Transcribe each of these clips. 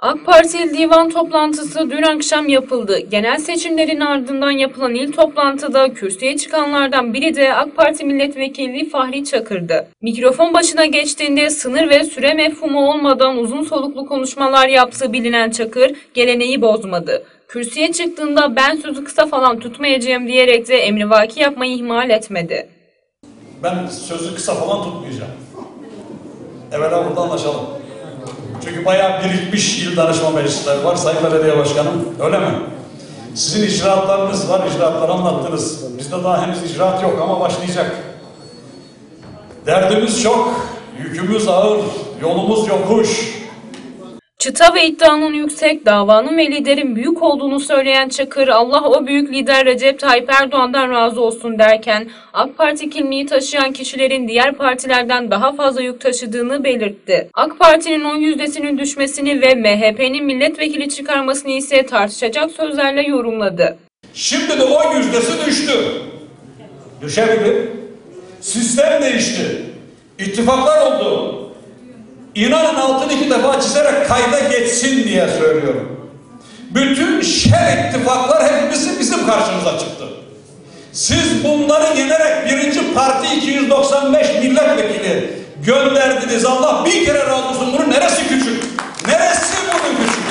AK Parti Divan toplantısı dün akşam yapıldı. Genel seçimlerin ardından yapılan il toplantıda kürsüye çıkanlardan biri de AK Parti Milletvekili Fahri Çakır'dı. Mikrofon başına geçtiğinde sınır ve süre mefhumu olmadan uzun soluklu konuşmalar yaptığı bilinen Çakır geleneği bozmadı. Kürsüye çıktığında ben sözü kısa falan tutmayacağım diyerek de emrivaki yapmayı ihmal etmedi. Ben sözü kısa falan tutmayacağım. Evvela burada anlaşalım. Çünkü bayağı birikmiş il danışma meclisleri var Sayın Belediye Başkanım. Öyle mi? Sizin icraatlarınız var, icraatları anlattınız. Bizde daha henüz icraat yok ama başlayacak. Derdimiz çok, yükümüz ağır, yolumuz yokuş. Çıta ve iddianın yüksek, davanın ve liderin büyük olduğunu söyleyen Çakır, Allah o büyük lider Recep Tayyip Erdoğan'dan razı olsun derken, AK Parti kimliği taşıyan kişilerin diğer partilerden daha fazla yük taşıdığını belirtti. AK Parti'nin oy yüzdesinin düşmesini ve MHP'nin milletvekili çıkarmasını ise tartışacak sözlerle yorumladı. Şimdi de o yüzdesi düştü. Düşebilir. Sistem değişti. İttifaklar oldu. İnanın altını iki defa çizerek kayda geçsin diye söylüyorum. Bütün şer ittifaklar hepsi bizim karşımıza çıktı. Siz bunları yenerek birinci parti 295 milletvekili gönderdiniz. Allah bir kere razı olsun. Bunun neresi küçük? Neresi bunun küçük?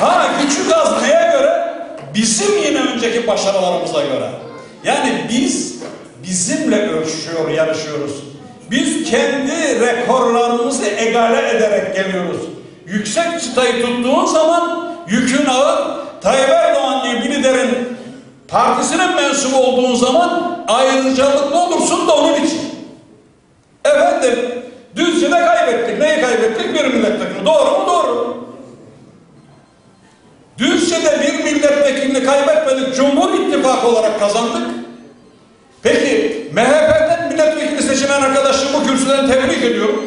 Ha küçük az neye göre? Bizim yine önceki başarılarımıza göre. Yani biz bizimle ölçüşüyor, yarışıyoruz. Biz kendi rekorlarımızı egale ederek geliyoruz. Yüksek çıtayı tuttuğun zaman yükün ağır. Tayyip Erdoğan diye bir liderin partisinin mensubu olduğun zaman ayrıcalıklı olursun da onun için. Efendim Düzce'de kaybettik. Neyi kaybettik? Bir milletvekili. Doğru mu? Doğru. Düzce'de bir milletvekilini kaybetmedik. Cumhur İttifakı olarak kazandık. Peki MHP'den milletvekili seçilen arkadaşımı kürsüden tebrik ediyorum.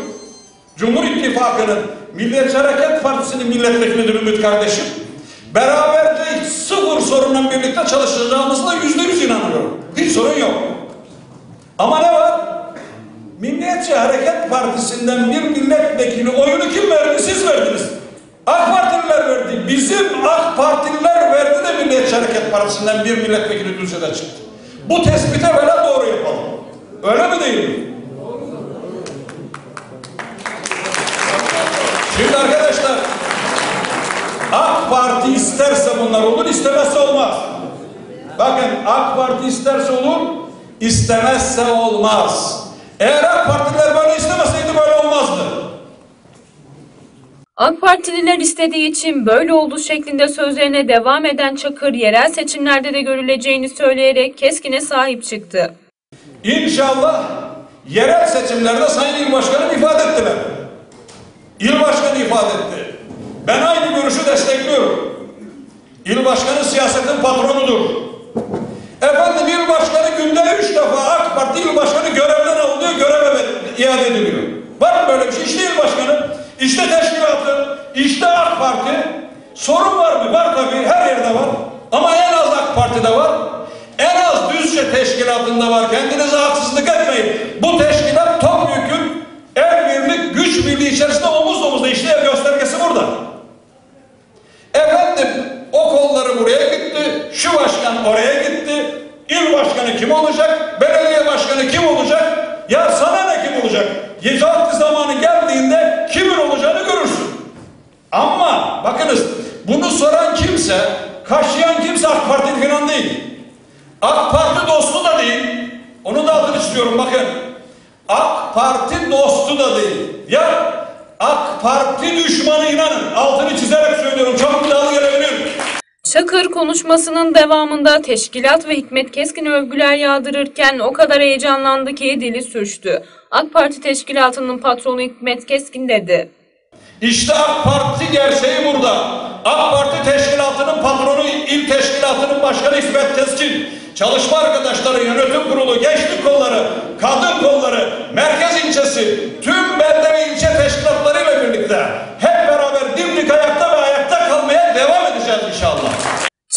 Cumhur İttifakı'nın Milliyetçi Hareket Partisi'nin milletvekilidir Ümit kardeşim. Beraberce sıfır sorunla birlikte çalışacağımızda yüzde yüz inanıyorum. Hiç sorun yok. Ama ne var? Milliyetçi Hareket Partisi'nden bir milletvekili oyunu kim verdi? Siz verdiniz. AK Partililer verdi. Bizim AK Partililer verdi de Milliyetçi Hareket Partisi'nden bir milletvekili Düzce'de çıktı. Bu tespite böyle doğru bunlar olur, istemezse olmaz. Bakın AK Parti isterse olur, istemezse olmaz. Eğer AK Partiler böyle istemeseydi böyle olmazdı. AK Partililer istediği için böyle oldu şeklinde sözlerine devam eden Çakır, yerel seçimlerde de görüleceğini söyleyerek keskine sahip çıktı. İnşallah yerel seçimlerde Sayın İl Başkanı ifade ettiler. İl Başkanı ifade etti. Ben aynı görüşü destekliyorum. İl Başkanı siyasetin patronudur. Efendim İl Başkanı günde üç defa AK Parti İl Başkanı görevden alınıyor, göreve iade ediliyor. Var mı böyle bir şey? İşte İl Başkanı, işte teşkilatı, işte AK Parti. Sorun var mı? Var tabii, her yerde var. Ama en az AK Parti'de var. En az Düzce teşkilatında var. Kendinize haksızlık etmeyin. Kim olacak, belediye başkanı kim olacak, ya sana ne kim olacak? Vakti zamanı geldiğinde kimin olacağını görürsün. Ama bakınız bunu soran kimse, kaşıyan kimse AK Parti falan değil. AK Parti dostu da değil. Onu da altını çiziyorum bakın. AK Parti dostu da değil. Ya AK Parti düşmanı inanın. Altını çizerek söylüyorum. İddialı gelebilir. Çakır konuşmasının devamında teşkilat ve Hikmet Keskin övgüler yağdırırken o kadar heyecanlandı ki dili sürçtü. AK Parti teşkilatının patronu Hikmet Keskin dedi. İşte AK Parti gerçeği burada. AK Parti teşkilatının patronu, il teşkilatının başkanı İsmet Keskin, çalışma arkadaşları, yönetim kurulu, gençlik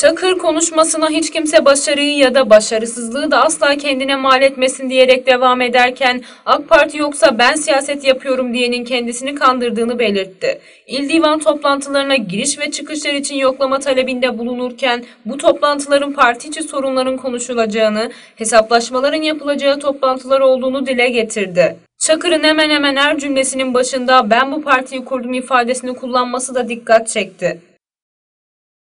Çakır konuşmasına hiç kimse başarıyı ya da başarısızlığı da asla kendine mal etmesin diyerek devam ederken AK Parti yoksa ben siyaset yapıyorum diyenin kendisini kandırdığını belirtti. İl divan toplantılarına giriş ve çıkışlar için yoklama talebinde bulunurken bu toplantıların parti içi sorunların konuşulacağını, hesaplaşmaların yapılacağı toplantılar olduğunu dile getirdi. Çakır'ın hemen hemen her cümlesinin başında ben bu partiyi kurdum ifadesini kullanması da dikkat çekti.